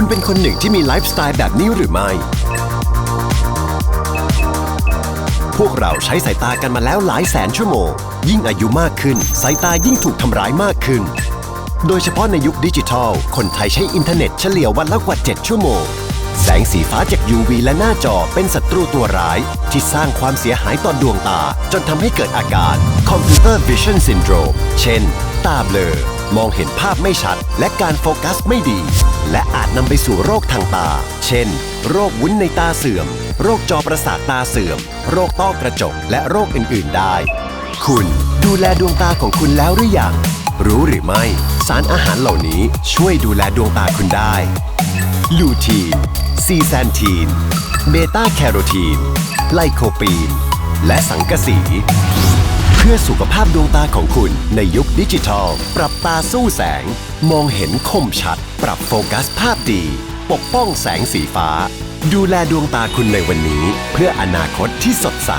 คุณเป็นคนหนึ่งที่มีไลฟ์สไตล์แบบนี้หรือไม่ พวกเราใช้สายตากันมาแล้วหลายแสนชั่วโมง ยิ่งอายุมากขึ้น สายตายิ่งถูกทำร้ายมากขึ้น โดยเฉพาะในยุคดิจิทัล คนไทยใช้อินเทอร์เน็ตเฉลี่ยวันละกว่า 7 ชั่วโมง แสงสีฟ้าจาก UV และหน้าจอเป็นศัตรูตัวร้าย ที่สร้างความเสียหายต่อดวงตา จนทำให้เกิดอาการ Computer Vision Syndrome เช่น ตาเบลอ มองเห็นภาพไม่ชัด และการโฟกัสไม่ดี และอาจนำไปสู่โรคทางตา เช่น โรควุ้นในตาเสื่อม โรคจอประสาทตาเสื่อม โรคต้อกระจก และโรคอื่น ๆ ได้ คุณดูแลดวงตาของคุณแล้วหรือยัง รู้หรือไม่ สารอาหารเหล่านี้ช่วยดูแลดวงตาคุณได้ ลูทีน ซีแซนทีน เบต้าแคโรทีน ไลโคปีน และสังกะสี พื่อสุขภาพดวงตาของคุณในยุคดิจิทัล ปรับตาสู้แสง มองเห็นคมชัด ปรับโฟกัสภาพดี ปกป้องแสงสีฟ้า ดูแลดวงตาคุณในวันนี้ เพื่ออนาคตที่สดใส